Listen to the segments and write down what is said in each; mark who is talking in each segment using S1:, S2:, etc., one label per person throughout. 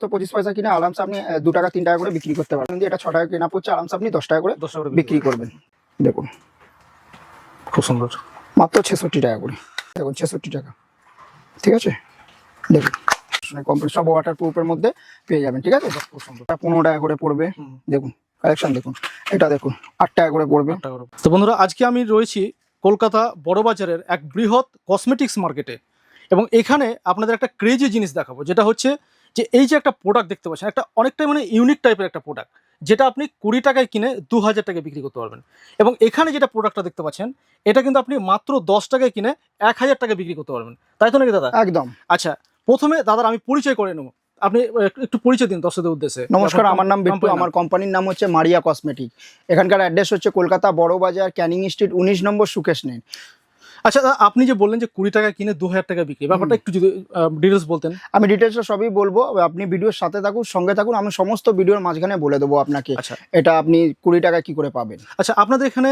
S1: তো পঁচিশ পয়সা কিনে আরামসে আপনি দু টাকা তিন টাকা করে বিক্রি করতে পারবেন। যদি এটা ছ টাকা কেনা পড়ছে আরামসে আপনি দশ টাকা করে
S2: দশ টাকা করে
S1: বিক্রি করবেন। দেখুন।
S2: খুব সুন্দর।
S1: মাত্র ছেষট্টি টাকা করে। দেখুন ছেষট্টি টাকা। ঠিক আছে? দেখুন। কমপ্লিট সব ওয়াটার প্রুফের মধ্যে পেয়ে যাবেন ঠিক আছে?
S2: খুব সুন্দর।
S1: পনেরো টাকা করে পড়বে। দেখুন কালেকশন দেখুন। এটা দেখুন আট টাকা করে পড়বে।
S2: তো বন্ধুরা আজকে আমি রয়েছি কলকাতা বড়বাজারের এক বৃহৎ কসমেটিক্স মার্কেটে এবং এখানে আপনাদের একটা ক্রেজি জিনিস দেখাবো যেটা হচ্ছে যে এই যে একটা প্রোডাক্ট দেখতে পাচ্ছেন একটা অনেকটাই মানে ইউনিক টাইপের একটা প্রোডাক্ট যেটা আপনি কুড়ি টাকায় কিনে দু হাজার টাকায় বিক্রি করতে পারবেন। এবং এখানে যেটা প্রোডাক্টটা দেখতে পাচ্ছেন এটা কিন্তু আপনি মাত্র দশ টাকায় কিনে এক হাজার টাকায় বিক্রি করতে পারবেন। তাই তো নাকি দাদা?
S1: একদম।
S2: আচ্ছা প্রথমে দাদার আমি পরিচয় করে নেব। আপনি একটু- পরিচয় দিন দর্শকদের উদ্দেশ্যে।
S1: নমস্কার আমার নাম বিট্টু। আমার কোম্পানির নাম হচ্ছে মারিয়া কসমেটিক এখানকার অ্যাড্রেস হচ্ছে কলকাতা বড়বাজার ক্যানিং স্ট্রিট উনিশ নম্বর সুকেশ নেন
S2: আচ্ছা আপনি যে বললেন যে কুড়ি টাকা কিনে দু হাজার টাকা বিক্রি ব্যাপারটা একটু যদি ডিটেলস বলতেন।
S1: আমি ডিটেলসটা সবই বলব। আপনি ভিডিওর সাথে থাকুন সঙ্গে থাকুন আমি সমস্ত ভিডিওর মাঝখানে বলে দেবো আপনাকে
S2: আচ্ছা।
S1: এটা আপনি কুড়ি টাকা কি করে পাবেন।
S2: আচ্ছা আপনাদের এখানে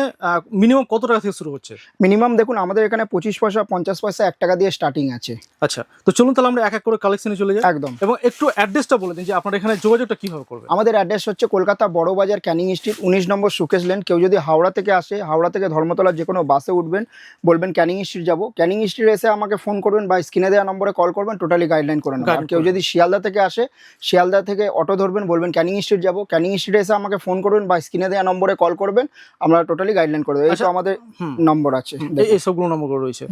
S2: মিনিমাম কত টাকা থেকে শুরু হচ্ছে?
S1: মিনিমাম দেখুন আমাদের এখানে পঁচিশ পয়সা পঞ্চাশ পয়সা এক টাকা দিয়ে স্টার্টিং আছে।
S2: আচ্ছা তো চলুন তাহলে আমরা এক এক করে কালেকশনে চলে যাই।
S1: একদম।
S2: এবং একটু অ্যাড্রেসটা বলে দিন যে আপনার এখানে যোগাযোগটা কীভাবে করবে।
S1: আমাদের অ্যাড্রেস হচ্ছে কলকাতা বড় বাজার ক্যানিং স্ট্রিট উনিশ নম্বর সুকেশ লেন কেউ যদি হাওড়া থেকে আসে হাওড়া থেকে ধর্মতলার যে কোনো বাসে উঠবেন বলবেন ক্যানিং স্ট্রিট যাব। ক্যানিং স্ট্রিট এসে আমাকে ফোন করবেন বা স্ক্রিনে দেওয়া নম্বরে কল করবেন টোটালি গাইডলাইন করে নেবেন আর কেউ যদি শিয়ালদা থেকে আসে শিয়ালদা থেকে অটো ধরবেন বলবেন ক্যানিং স্ট্রিট যাব। ক্যানিং স্ট্রিট এসে আমাকে ফোন করবেন বা স্ক্রিনে দেওয়া নম্বরে কল করবেন আমরা টোটালি গাইডলাইন করে দেবো। এই তো
S2: আচ্ছা,
S1: আমাদের নম্বর আছে।
S2: এই- এই সবগুলো নম্বর রয়েছে।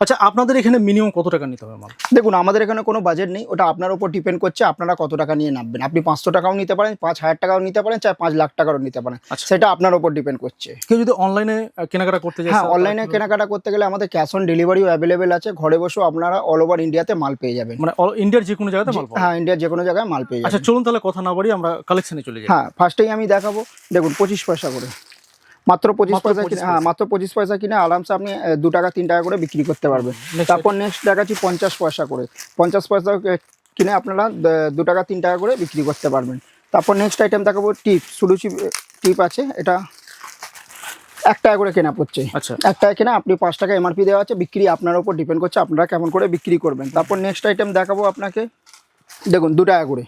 S2: আচ্ছা আপনাদের এখানে মিনিমাম কত টাকা নিতে হবে
S1: দেখুন আমাদের এখানে কোনো বাজেট নেই। ওটা আপনার উপর ডিপেন্ড করছে আপনারা কত টাকা নিয়ে নামবেন। আপনি পাঁচশো টাকাও নিতে পারেন পাঁচ হাজার টাকাও নিতে পারেন চাই পাঁচ লাখ টাকারও নিতে পারেন।
S2: আচ্ছা।
S1: সেটা আপনার উপর ডিপেন্ড করছে।
S2: কেউ যদি অনলাইনে কেনাকাটা করতে চায়
S1: হ্যাঁ অনলাইনে কেনাকাটা করতে গেলে আমাদের ক্যাশ অন ডেলিভারিও অ্যাভেলেবেল আছে। ঘরে বসেও আপনারা অল ওভার ইন্ডিয়াতে মাল পেয়ে যাবেন।
S2: মানে ইন্ডিয়ার যে কোনো জায়গাতে মাল
S1: হ্যাঁ ইন্ডিয়ার যে কোনো জায়গায় মাল পেয়ে
S2: আচ্ছা চলুন তাহলে কথা না বাড়ি আমরা কালেকশনে চলে যাই।
S1: হ্যাঁ ফার্স্টেই আমি দেখাবো। দেখুন পঁচিশ পয়সা করে। মাত্র পঁচিশ পয়সা কিনে হ্যাঁ মাত্র পঁচিশ পয়সা কিনে আরামসে আপনি দু টাকা তিন টাকা করে বিক্রি করতে পারবেন। তারপর নেক্সট দেখাচ্ছি পঞ্চাশ পয়সা করে। পঞ্চাশ পয়সা কিনে আপনারা দু টাকা তিন টাকা করে বিক্রি করতে পারবেন। তারপর নেক্সট আইটেম দেখাবো টিপ। সুরুচি টিপ আছে। এটা এক টাকা করে কেনা পড়ছে।
S2: আচ্ছা।
S1: এক টাকা কেনা আপনি পাঁচ টাকা এমআরপি দেওয়া আছে বিক্রি আপনার উপর ডিপেন্ড করছে আপনারা কেমন করে বিক্রি করবেন। তারপর নেক্সট আইটেম দেখাবো আপনাকে। দেখুন দু টাকা করে।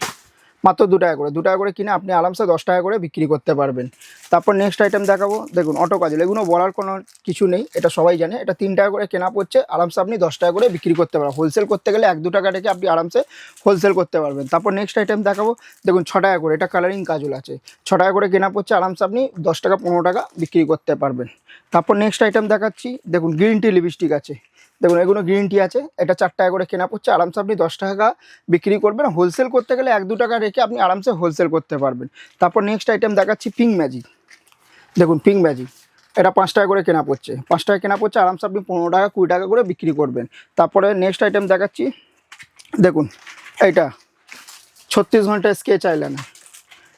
S1: মাত্র দু টাকা করে। দু টাকা করে কিনে আপনি আরামসে দশ টাকা করে বিক্রি করতে পারবেন। তারপর নেক্সট আইটেম দেখাবো। দেখুন অটো কাজল। এগুলো বলার কোনো কিছু নেই, এটা সবাই জানে। এটা তিন টাকা করে কেনা পড়ছে, আরামসে আপনি দশ টাকা করে বিক্রি করতে পারবেন। হোলসেল করতে গেলে এক, দু টাকা রেখে আপনি আরামসে হোলসেল করতে পারবেন। তারপর নেক্সট আইটেম দেখাবো। দেখুন, ছ টাকা করে, এটা কালারিং কাজল আছে। ছ টাকা করে কেনা পড়ছে, আরামসে আপনি দশ টাকা, পনেরো টাকা বিক্রি করতে পারবেন। তারপর নেক্সট আইটেম দেখাচ্ছি। দেখুন গ্রিন টি লিপস্টিক আছে। দেখুন, এগুলো গ্রিন টি আছে, এটা চার টাকা করে কেনা পড়ছে, আরামসে আপনি দশ টাকা বিক্রি করবেন। হোলসেল করতে গেলে এক দু টাকা রেখে আপনি আরামসে হোলসেল করতে পারবেন। তারপর নেক্সট আইটেম দেখাচ্ছি পিঙ্ক ম্যাজিক দেখুন পিঙ্ক ম্যাজিক এটা পাঁচ টাকা করে কেনা পড়ছে। পাঁচ টাকা কেনা পড়ছে, আরামসে আপনি পনেরো টাকা, কুড়ি টাকা করে বিক্রি করবেন। তারপরে নেক্সট আইটেম দেখাচ্ছি, দেখুন, এইটা, ছত্রিশ ঘণ্টা স্কেচ আইলাইনার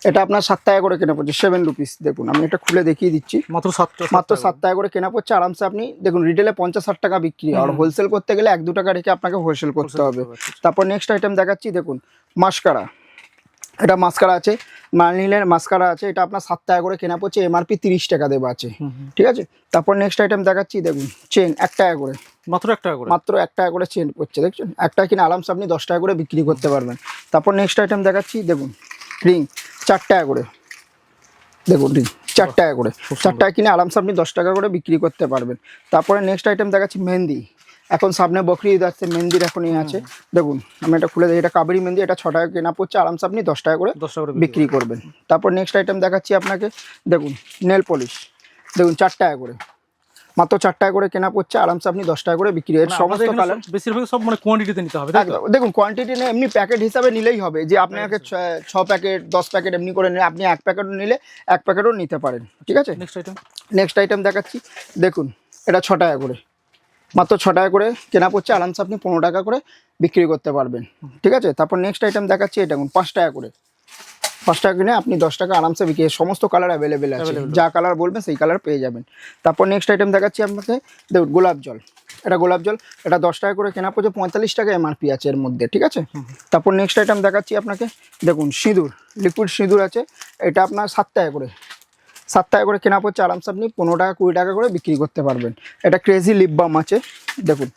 S1: এটা আপনার সাত টাকা করে কেনা পড়ছে সেভেন রুপিস দেখুন আমি এটা খুলে দেখিয়ে দিচ্ছি।
S2: মাত্র সাত
S1: মাত্র সাত টাকা করে কেনা পড়ছে। আরামসে আপনি দেখুন রিটেলে পঞ্চাশ ষাট টাকা বিক্রি আর হোলসেল করতে গেলে এক দু টাকা রেখে আপনাকে হোলসেল করতে হবে। তারপর নেক্সট আইটেম দেখাচ্ছি দেখুন মাস্কারা এটা মাস্কারা আছে মার্নিলের মাস্কারা আছে। এটা আপনার সাত টাকা করে কেনা পড়ছে এমআরপি তিরিশ টাকা দেওয়া আছে। ঠিক আছে? তারপর নেক্সট আইটেম দেখাচ্ছি দেখুন চেন এক টাকা করে।
S2: মাত্র এক টাকা করে?
S1: মাত্র এক টাকা করে চেন পড়ছে দেখছেন? একটা টাকা কিনে আরামসে আপনি দশ টাকা করে বিক্রি করতে পারবেন। তারপর নেক্সট আইটেম দেখাচ্ছি দেখুন রিং চার টাকা করে। দেখুন চার টাকা করে। চার টাকা কিনে আরামসে আপনি দশ টাকা করে বিক্রি করতে পারবেন। তারপরে নেক্সট আইটেম দেখাচ্ছি মেহেন্দি। এখন সামনে বকরি ঈদ আসছে মেহেন্দির এখনই আছে। দেখুন আমি এটা খুলে দিই এটা কাবেরি মেহেন্দি এটা ছ টাকা কেনা পড়ছে আরামসে আপনি দশ টাকা করে
S2: দশ টাকা করে
S1: বিক্রি করবেন। তারপর নেক্সট আইটেম দেখাচ্ছি আপনাকে। দেখুন নেল পলিশ দেখুন চার টাকা করে। মাত্র চার টাকা করে কেনা পড়ছে আরামসে আপনি দশ টাকা করে বিক্রি
S2: মানে
S1: সমস্ত কালার
S2: বেশিরভাগ সব মানে কোয়ান্টিটিতে নিতে হবে
S1: দেখুন কোয়ান্টিটি নিয়ে এমনি প্যাকেট হিসাবে নিলেই হবে। যে আপনাকে ছ- ছ প্যাকেট দশ প্যাকেট এমনি করে নিলে আপনি এক প্যাকেটও নিলে এক প্যাকেটও নিতে পারেন ঠিক আছে?
S2: নেক্সট আইটেম
S1: নেক্সট আইটেম দেখাচ্ছি। দেখুন এটা ছ টাকা করে। মাত্র ছ টাকা করে কেনা পড়ছে আরামসে আপনি পনেরো টাকা করে বিক্রি করতে পারবেন ঠিক আছে? তারপর নেক্সট আইটেম দেখাচ্ছি এটা পাঁচ টাকা করে। পাঁচ টাকা কিনে আপনি দশ টাকা আরামসে বিক্রি সমস্ত কালার অ্যাভেলেবেল আছে। যা কালার বলবেন সেই কালার পেয়ে যাবেন। তারপর নেক্সট আইটেম দেখাচ্ছি আপনাকে। দেখুন গোলাপ জল। এটা গোলাপ জল। এটা দশ টাকা করে কেনা পড়ছে পঁয়তাল্লিশ টাকা এমআরপি আছে এর মধ্যে ঠিক আছে? তারপর নেক্সট আইটেম দেখাচ্ছি আপনাকে। দেখুন সিঁদুর। লিকুইড সিঁদুর আছে। এটা আপনার সাত টাকা করে। সাত টাকা করে কেনা পড়ছে আরামসে আপনি পনেরো টাকা কুড়ি টাকা করে বিক্রি করতে পারবেন। এটা ক্রেজি লিপ বাম আছে। দেখুন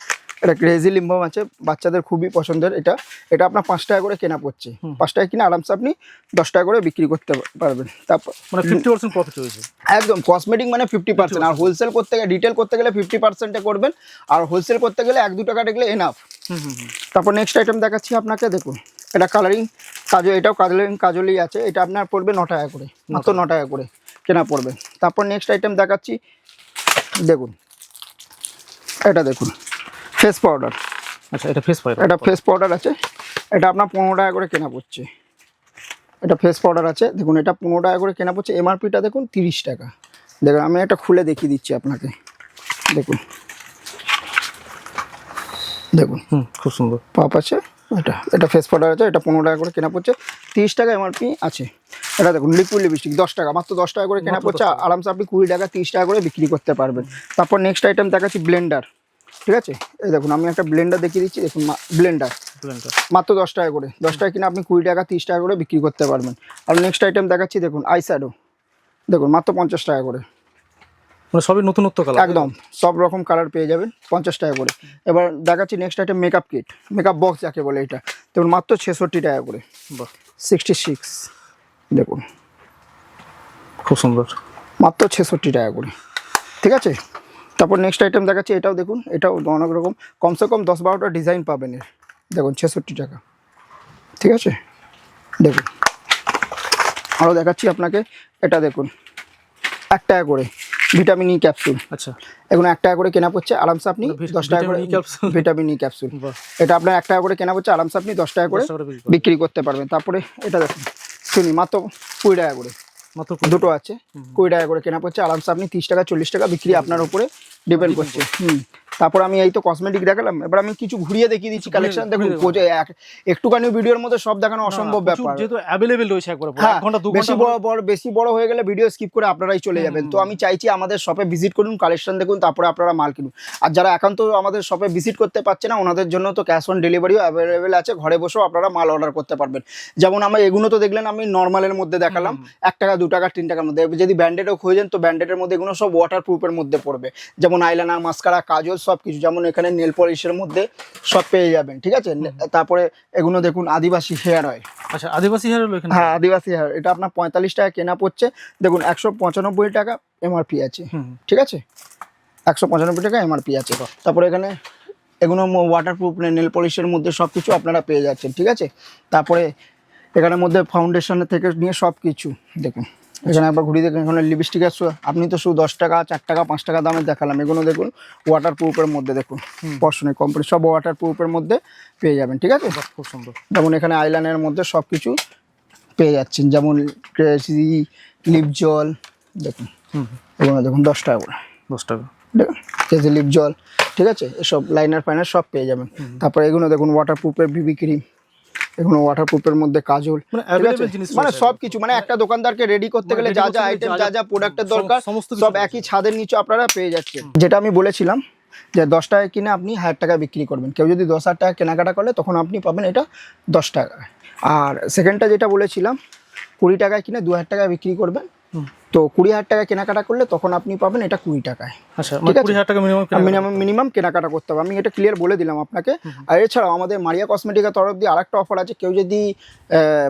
S1: এটা ক্রেজি লিম্বম আছে বাচ্চাদের খুবই পছন্দের এটা। এটা আপনার পাঁচ টাকা করে কেনা পড়ছে। পাঁচ টাকা কিনে আরামসে আপনি দশ টাকা করে বিক্রি করতে পারবেন। তারপর
S2: মানে ফিফটি পার্সেন্ট প্রফিট হয়েছে।
S1: একদম কসমেটিক মানে ফিফটি পার্সেন্ট আর হোলসেল করতে গেলে রিটেল করতে গেলে ফিফটি পার্সেন্টে করবেন। আর হোলসেল করতে গেলে এক দু টাকা দেখলে এনাফ
S2: হুম হুম হুম।
S1: তারপর নেক্সট আইটেম দেখাচ্ছি আপনাকে দেখুন। এটা কালারিং কাজল এটাও কালারিং কাজলই আছে। এটা আপনার পড়বে ন টাকা করে। মাত্র ন টাকা করে কেনা পড়বে। তারপর নেক্সট আইটেম দেখাচ্ছি। দেখুন। এটা দেখুন। ফেস পাউডার
S2: আচ্ছা এটা ফেস পাউডার
S1: এটা ফেস পাউডার আছে। এটা আপনার পনেরো টাকা করে কেনা পড়ছে। এটা ফেস পাউডার আছে। দেখুন এটা পনেরো টাকা করে কেনা পড়ছে। এমআরপিটা দেখুন তিরিশ টাকা। দেখুন আমি একটা খুলে দেখিয়ে দিচ্ছি আপনাকে। দেখুন। দেখুন।
S2: হুম খুব সুন্দর।
S1: পাপ আছে। এটা এটা ফেস পাউডার আছে। এটা পনেরো টাকা করে কেনা পড়ছে। তিরিশ টাকা এমআরপি আছে। এটা দেখুন লিকুইড লিপস্টিক দশ টাকা মাত্র দশ টাকা করে কেনা পড়ছে। আরামসে আপনি কুড়ি টাকা তিরিশ টাকা করে বিক্রি করতে পারবেন। তারপর নেক্সট আইটেম দেখাচ্ছি ব্লেন্ডার ঠিক আছে? এই দেখুন আমি একটা ব্লেন্ডার দেখিয়ে দিচ্ছি। দেখুন ব্লেন্ডার
S2: ব্লেন্ডার
S1: মাত্র দশ টাকা করে। দশ টাকা কিনে আপনি কুড়ি টাকা তিরিশ টাকা করে বিক্রি করতে পারবেন। আর নেক্সট আইটেম দেখাচ্ছি দেখুন আইস্যাডো দেখুন মাত্র পঞ্চাশ টাকা করে।
S2: মানে সবই নতুনত্ব কালার
S1: একদম সব রকম কালার পেয়ে যাবেন পঞ্চাশ টাকা করে। এবার দেখাচ্ছি next item makeup kit makeup box যাকে বলে এটা। দেখুন মাত্র ছেষট্টি টাকা করে। সিক্সটি সিক্স দেখুন।
S2: খুব সুন্দর।
S1: মাত্র ছেষট্টি টাকা করে। ঠিক আছে? তারপর নেক্সট আইটেম দেখাচ্ছি এটাও দেখুন এটাও অনেক রকম। কমসে কম দশ বারোটা ডিজাইন পাবেন এর। দেখুন ছেষট্টি টাকা। ঠিক আছে? দেখুন। আরও দেখাচ্ছি আপনাকে এটা দেখুন। এক টাকা করে ভিটামিন ই ক্যাপসুল
S2: আচ্ছা।
S1: এখন এক টাকা করে কেনা পড়ছে আরামসে আপনি দশ টাকা করে
S2: vitamin E capsule?
S1: Vitamin E capsule এটা আপনার এক টাকা করে কেনা পড়ছে আরামসে আপনি দশ টাকা করে
S2: করে বিক্রি
S1: করতে পারবেন। তারপরে এটা দেখুন শুনি মাত্র কুড়ি টাকা করে। দুটো আছে। কুড়ি টাকা করে কেনা পড়ছে। আরামসে আপনি তিরিশ টাকা চল্লিশ টাকা বিক্রি আপনার উপরে ডিপেন্ড করছে। হুম। তারপর আমি এই তো কসমেটিক দেখালাম। এবার আমি কিছু ঘুরিয়ে দেখিয়ে দিচ্ছি কালেকশন দেখুন এক- একটুখানি ভিডিওর মধ্যে সব দেখানো অসম্ভব ব্যাপার।
S2: যেহেতু অ্যাভেলেবেল রয়েছে একবার
S1: হ্যাঁ
S2: এক ঘণ্টা দু
S1: বেশি বড় বড় বেশি বড় হয়ে গেলে ভিডিও স্কিপ করে আপনারাই চলে যাবেন। তো আমি চাইছি আমাদের শপে ভিজিট করুন কালেকশন দেখুন তারপরে আপনারা মাল কিনুন। আর যারা একান্ত আমাদের শপে ভিজিট করতে পারছে না ওনাদের জন্য তো ক্যাশ অন ডেলিভারিও অ্যাভেলেবেল আছে। ঘরে বসেও আপনারা মাল অর্ডার করতে পারবেন। যেমন আমার এগুলো তো দেখলেন আমি নর্মালের মধ্যে দেখালাম। এক টাকা দু টাকা তিন টাকার মধ্যে। যদি ব্যান্ডেডও খুঁজেন তো ব্যান্ডেডের মধ্যে এগুলো সব ওয়াটার প্রুফের মধ্যে পড়বে। যেমন আইলাইনার মাস্কারা কাজল সব কিছু যেমন এখানে নেল পলিশের মধ্যে সব পেয়ে যাবেন ঠিক আছে? তারপরে এগুলো দেখুন আদিবাসী হেয়ার অয়েল
S2: আচ্ছা আদিবাসী হেয়ার হলো
S1: হ্যাঁ আদিবাসী হেয়ার এটা আপনার পঁয়তাল্লিশ টাকা কেনা পড়ছে। দেখুন একশো পঁচানব্বই টাকা এমআরপি আছে
S2: হুম
S1: ঠিক আছে? একশো পঁচানব্বই টাকা এমআরপি আছে। তারপরে এখানে এগুলো ওয়াটার প্রুফ নেল পলিশের মধ্যে সব কিছু আপনারা পেয়ে যাচ্ছেন ঠিক আছে? তারপরে এখানের মধ্যে ফাউন্ডেশনের থেকে নিয়ে সব কিছু দেখুন। এখানে একবার ঘুরিয়ে দেখুন এখানে লিপস্টিক আছে। আপনি তো শুধু দশ টাকা চার টাকা পাঁচ টাকা দামে দেখালাম। এগুলো দেখুন ওয়াটার প্রুফের মধ্যে দেখুন। পশনে কোম্পানি সব ওয়াটার প্রুফের মধ্যে পেয়ে যাবেন ঠিক আছে?
S2: খুব সুন্দর।
S1: যেমন এখানে আইলাইনের মধ্যে সব কিছু পেয়ে যাচ্ছেন। যেমন ক্রেসি লিপ জল দেখুন। এগুলো দেখুন দশ টাকা করে।
S2: দশ টাকা।
S1: ক্রেসি লিপ জল ঠিক আছে? এসব লাইনার ফাইনার সব পেয়ে যাবেন। তারপরে এগুলো দেখুন ওয়াটার প্রুফের বিবি ক্রিম এগুলো ওয়াটারপ্রুফের মধ্যে কাজল।
S2: মানে
S1: মানে সব কিছু মানে একটা দোকানদারকে রেডি করতে
S2: মানে
S1: গেলে যা যা আইটেম
S2: যা
S1: যা প্রোডাক্টের দরকার
S2: সমস্ত
S1: সব একই ছাদের নিচে আপনারা পেয়ে যাচ্ছেন। যেটা আমি বলেছিলাম যে দশ টাকা কিনে আপনি হাজার টাকা বিক্রি করবেন। কেউ যদি দশ হাজার টাকা কেনাকাটা করলে তখন আপনি পাবেন এটা দশ টাকা আর সেকেন্ডটা যেটা বলেছিলাম কুড়ি টাকায় কিনে দু হাজার টাকা বিক্রি করবেন। তো কুড়ি হাজার টাকা কেনাকাটা করলে তখন আপনি পাবেন এটা কুড়ি টাকায়।
S2: আচ্ছা
S1: ঠিক
S2: মানে
S1: আছে।
S2: কুড়ি হাজার টাকা মিনিমাম
S1: মিনিমাম মিনিমাম কেনাকাটা করতে হবে। আমি এটা ক্লিয়ার বলে দিলাম আপনাকে। আর এছাড়াও আমাদের মারিয়া কসমেটিকের তরফ দিয়ে আরেকটা অফার আছে। কেউ যদি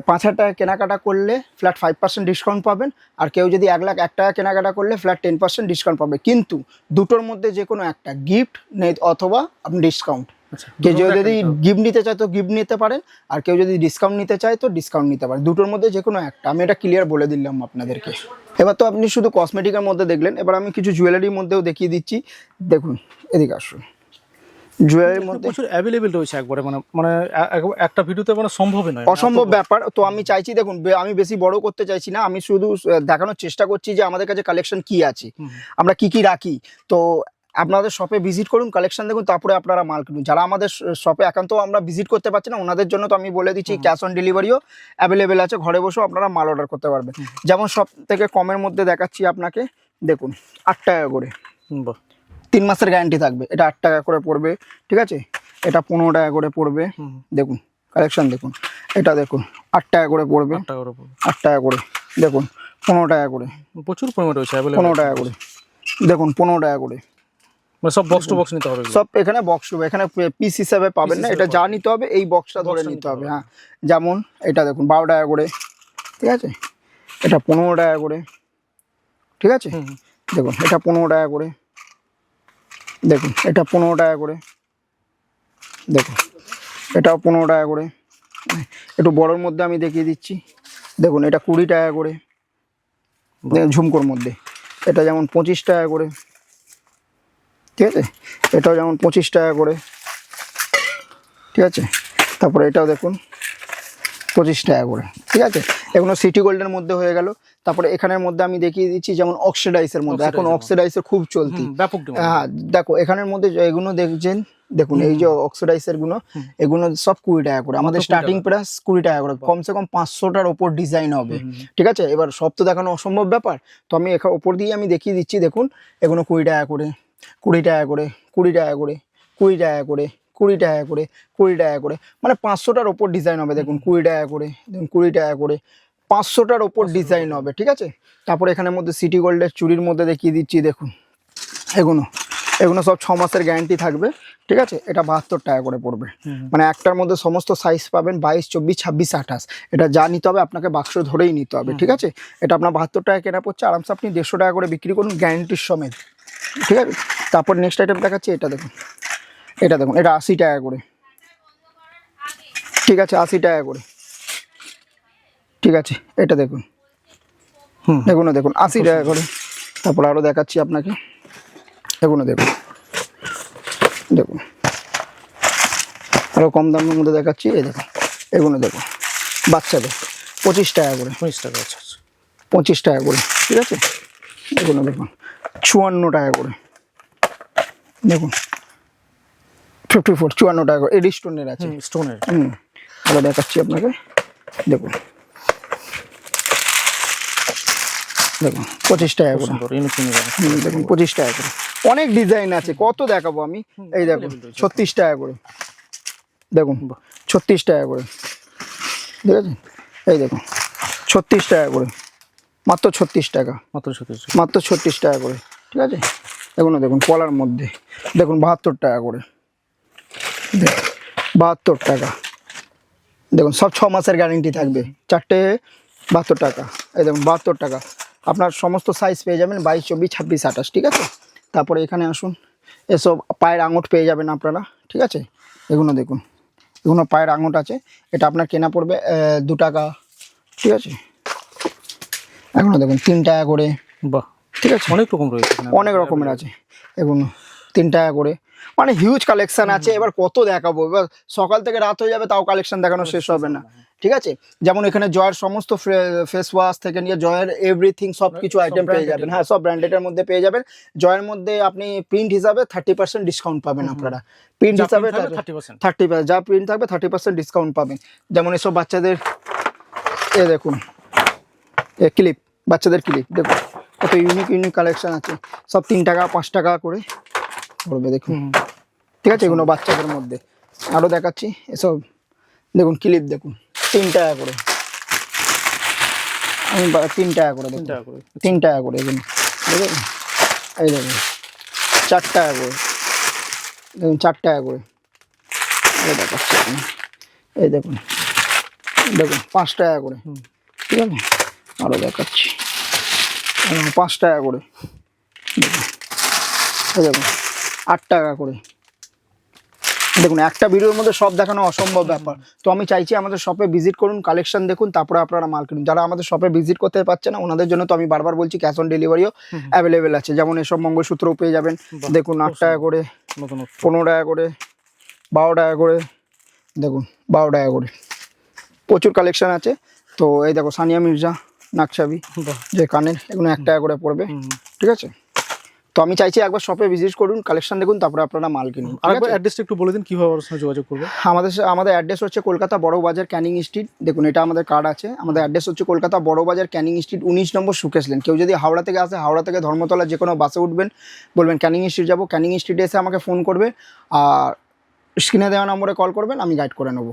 S1: পাঁচ হাজার টাকা কেনাকাটা করলে ফ্ল্যাট ফাইভ পার্সেন্ট ডিসকাউন্ট পাবেন। আর কেউ যদি এক লাখ এক টাকা কেনাকাটা করলে ফ্ল্যাট টেন পার্সেন্ট ডিসকাউন্ট পাবে। কিন্তু দুটোর মধ্যে যে কোনো একটা গিফট নেই অথবা আপনি ডিসকাউন্ট কেউ যদি গিফট নিতে চায় তো গিফট নিতে পারেন আর কেউ যদি ডিসকাউন্ট নিতে চায় তো ডিসকাউন্ট নিতে পারেন। দুটোর মধ্যে যে কোনো একটা। আমি এটা ক্লিয়ার বলে দিলাম আপনাদেরকে। এবার তো আপনি শুধু কসমেটিকের মধ্যে দেখলেন। এবার আমি কিছু জুয়েলারির মধ্যেও দেখিয়ে দিচ্ছি। দেখুন এদিকে আসুন। জুয়েলারির মধ্যে
S2: প্রচুর অ্যাভেলেবেল রয়েছে একবারে মানে মানে একটা ভিডিওতে মানে সম্ভবই নয়।
S1: অসম্ভব ব্যাপার। তো আমি চাইছি দেখুন আমি বেশি বড় করতে চাইছি না। আমি শুধু দেখানোর চেষ্টা করছি যে আমাদের কাছে কালেকশন কি আছে। আমরা কি কি রাখি। তো আপনাদের শপে ভিজিট করুন কালেকশন দেখুন তারপরে আপনারা মাল কিনুন। যারা আমাদের শপে একান্ত আমরা ভিজিট করতে পারছি না ওনাদের জন্য তো আমি বলে দিচ্ছি ক্যাশ অন ডেলিভারিও অ্যাভেলেবেল আছে ঘরে বসেও আপনারা মাল অর্ডার করতে পারবেন। যেমন সব থেকে কমের মধ্যে দেখাচ্ছি আপনাকে দেখুন আট টাকা করে। তিন মাসের গ্যারান্টি থাকবে এটা আট টাকা করে পড়বে ঠিক আছে? এটা পনেরো টাকা করে পড়বে দেখুন কালেকশন দেখুন এটা দেখুন আট টাকা করে পড়বে।
S2: আট
S1: টাকা করে দেখুন পনেরো টাকা করে।
S2: প্রচুর পরিমাণ রয়েছে অ্যাভেলেবল
S1: পনেরো টাকা করে দেখুন পনেরো টাকা করে।
S2: মানে সব বক্স টু বক্স নিতে হবে
S1: সব এখানে বক্স এখানে পিস হিসাবে পাবেন না এটা যা নিতে হবে এই বক্সটা ধরে নিতে হবে হ্যাঁ। যেমন এটা দেখুন বারো টাকা করে ঠিক আছে? এটা পনেরো টাকা করে ঠিক আছে। দেখুন এটা পনেরো টাকা করে দেখুন এটা পনেরো টাকা করে দেখুন এটাও পনেরো টাকা করে একটু বড়োর মধ্যে আমি দেখিয়ে দিচ্ছি দেখুন এটা কুড়ি টাকা করে ঝুমকোর মধ্যে এটা যেমন পঁচিশ টাকা করে ঠিক আছে? এটাও যেমন পঁচিশ টাকা করে। ঠিক আছে? তারপরে এটাও দেখুন পঁচিশ টাকা করে। ঠিক আছে? এগুলো সিটি গোল্ডের মধ্যে হয়ে গেল। তারপরে এখানের মধ্যে আমি দেখিয়ে দিচ্ছি যেমন অক্সিডাইসের মধ্যে। এখন অক্সিডাইসের খুব চলতি।
S2: ব্যাপক
S1: হ্যাঁ দেখো এখানের মধ্যে যে এগুলো দেখছেন দেখুন এই যে অক্সিডাইসেরগুলো এগুলো সব কুড়ি টাকা করে। আমাদের স্টার্টিং প্রাইস কুড়ি টাকা করে। কমসে কম পাঁচশোটার ওপর ডিজাইন হবে। ঠিক আছে? এবার সব তো দেখানো অসম্ভব ব্যাপার। তো আমি এখানে ওপর দিয়ে আমি দেখিয়ে দিচ্ছি দেখুন এগুলো কুড়ি টাকা করে। কুড়ি টাকা করে কুড়ি টাকা করে কুড়ি টাকা করে কুড়ি টাকা করে কুড়ি টাকা করে। মানে পাঁচশোটার ওপর ডিজাইন হবে দেখুন কুড়ি টাকা করে দেখুন কুড়ি টাকা করে। পাঁচশোটার ওপর ডিজাইন হবে ঠিক আছে? তারপর এখানের মধ্যে সিটি গোল্ডের চুরির মধ্যে দেখিয়ে দিচ্ছি দেখুন। এগুলো এগুলো সব ছ মাসের গ্যারান্টি থাকবে ঠিক আছে? এটা বাহাত্তর টাকা করে পড়বে। মানে একটার মধ্যে সমস্ত সাইজ পাবেন বাইশ চব্বিশ ছাব্বিশ আঠাশ। এটা যা নিতে হবে আপনাকে বাক্স ধরেই নিতে হবে ঠিক আছে? এটা আপনার বাহাত্তর টাকা কেনা পড়ছে আরামসে আপনি দেড়শো টাকা করে বিক্রি করুন গ্যারান্টির সমেত। ঠিক আছে? তারপর নেক্সট আইটেম দেখাচ্ছি এটা দেখুন। এটা দেখুন এটা আশি টাকা করে। ঠিক আছে আশি টাকা করে। ঠিক আছে এটা দেখুন।
S2: হুম।
S1: এগুলো দেখুন আশি টাকা করে। তারপর আরও দেখাচ্ছি আপনাকে। এগুলো দেখুন। দেখুন। আরও কম দামের মধ্যে দেখাচ্ছি এই দেখুন। এগুলো দেখুন। বাচ্চাদের পঁচিশ টাকা করে।
S2: পঁচিশ টাকা আচ্ছা আচ্ছা।
S1: পঁচিশ টাকা করে ঠিক আছে? এগুলো দেখুন। চুয়ান্ন টাকা করে। দেখুন। ফিফটি ফোর চুয়ান্ন টাকা করে। এডি স্টোনের আছে।
S2: স্টোনের
S1: হুম আরও দেখাচ্ছি আপনাকে। দেখুন। দেখুন পঁচিশ টাকা করে। দেখুন পঁচিশ টাকা করে। অনেক ডিজাইন আছে কত দেখাবো আমি? এই দেখুন ছত্রিশ টাকা করে। দেখুন। ছত্রিশ টাকা করে। ঠিক আছে এই দেখুন ছত্রিশ টাকা করে। মাত্র ছত্রিশ টাকা।
S2: মাত্র ছত্রিশ
S1: মাত্র ছত্রিশ টাকা করে। ঠিক আছে? এগুলো দেখুন কলার মধ্যে দেখুন বাহাত্তর টাকা করে। দেখুন, বাহাত্তর টাকা। দেখুন সব ছ মাসের গ্যারেন্টি থাকবে। চারটে বাহাত্তর টাকা। এই দেখুন বাহাত্তর টাকা। আপনার সমস্ত সাইজ পেয়ে যাবেন বাইশ চব্বিশ ছাব্বিশ আঠাশ ঠিক আছে? তারপরে এখানে আসুন এসব পায়ের আঙুট পেয়ে যাবেন আপনারা ঠিক আছে? এগুলো দেখুন এগুলো পায়ের আঙুট আছে। এটা আপনার কেনা পড়বে দু টাকা ঠিক আছে? এগুলো দেখুন তিন টাকা করে।
S2: বাহ।
S1: ঠিক আছে
S2: অনেক রকম রয়েছে
S1: অনেক রকমের আছে। এগুলো তিন টাকা করে। মানে হিউজ কালেকশন আছে এবার কত দেখাবো? এবার সকাল থেকে রাত হয়ে যাবে তাও কালেকশন দেখানো শেষ হবে না। ঠিক আছে? যেমন এখানে জয়ের সমস্ত ফেস ওয়াশ থেকে নিয়ে জয়ের এভরিথিং সব কিছু আইটেম পেয়ে যাবেন। হ্যাঁ সব ব্র্যান্ডেডের মধ্যে পেয়ে যাবেন। জয়ের মধ্যে আপনি প্রিন্ট হিসাবে থার্টি পার্সেন্ট ডিসকাউন্ট পাবেন আপনারা। প্রিন্ট হিসাবে
S2: print থাকবে 30%
S1: থার্টি যা প্রিন্ট থাকবে থার্টি পার্সেন্ট ডিসকাউন্ট পাবেন। যেমন এসব বাচ্চাদের এ দেখুন এ ক্লিপ বাচ্চাদের ক্লিপ দেখুন কত ইউনিক ইউনিক কালেকশন আছে। সব তিন টাকা পাঁচ টাকা করে পড়বে দেখুন। ঠিক আছে এগুলো বাচ্চাদের মধ্যে। আরও দেখাচ্ছি এসব। দেখুন ক্লিপ দেখুন। তিন টাকা করে। আমি তিন টাকা করে
S2: তিন টাকা করে।
S1: তিন টাকা করে এগুলো দেখুন? এই দেখুন। চার টাকা করে। দেখুন চার টাকা করে। এই দেখাচ্ছি এই দেখুন। দেখুন পাঁচ টাকা করে।
S2: হুম।
S1: ঠিক আছে? আরও দেখাচ্ছি। পাঁচ টাকা করে। দেখুন। আট টাকা করে। দেখুন একটা ভিডিওর মধ্যে সব দেখানো অসম্ভব ব্যাপার। তো আমি চাইছি আমাদের শপে ভিজিট করুন কালেকশন দেখুন তারপরে আপনারা মাল কিনুন। যারা আমাদের শপে ভিজিট করতে পারছে না ওনাদের জন্য তো আমি বারবার বলছি ক্যাশ অন ডেলিভারিও অ্যাভেলেবেল আছে। যেমন এসব মঙ্গলসূত্রও পেয়ে যাবেন। দেখুন আট টাকা করে
S2: নতুন
S1: পনেরো টাকা করে বারো টাকা করে দেখুন বারো টাকা করে। প্রচুর কালেকশন আছে। তো এই দেখো সানিয়া মির্জা। নাকছাবি
S2: বাহ।
S1: যে কানের এগুলো এক টাকা করে পড়বে। ঠিক আছে? তো আমি চাইছি একবার শপে ভিজিট করুন কালেকশন দেখুন তারপরে আপনারা মাল কিনুন।
S2: আরেকবার? অ্যাড্রেসটা একটু বলে দিন কীভাবে ওর সঙ্গে যোগাযোগ করবে?
S1: আমাদের আমাদের অ্যাড্রেস হচ্ছে কলকাতা বড় বাজার ক্যানিং স্ট্রিট দেখুন এটা আমাদের কার্ড আছে। আমাদের অ্যাড্রেস হচ্ছে কলকাতা বড় বাজার ক্যানিং স্ট্রিট উনিশ নম্বর সুকেশ লেন কেউ যদি হাওড়া থেকে আসে হাওড়া থেকে ধর্মতলা যে কোনো বাসে উঠবেন বলবেন ক্যানিং স্ট্রিট যাব। ক্যানিং স্ট্রিটে এসে আমাকে ফোন করবে আর স্ক্রিনে দেওয়া নম্বরে কল করবেন আমি গাইড করে নেব।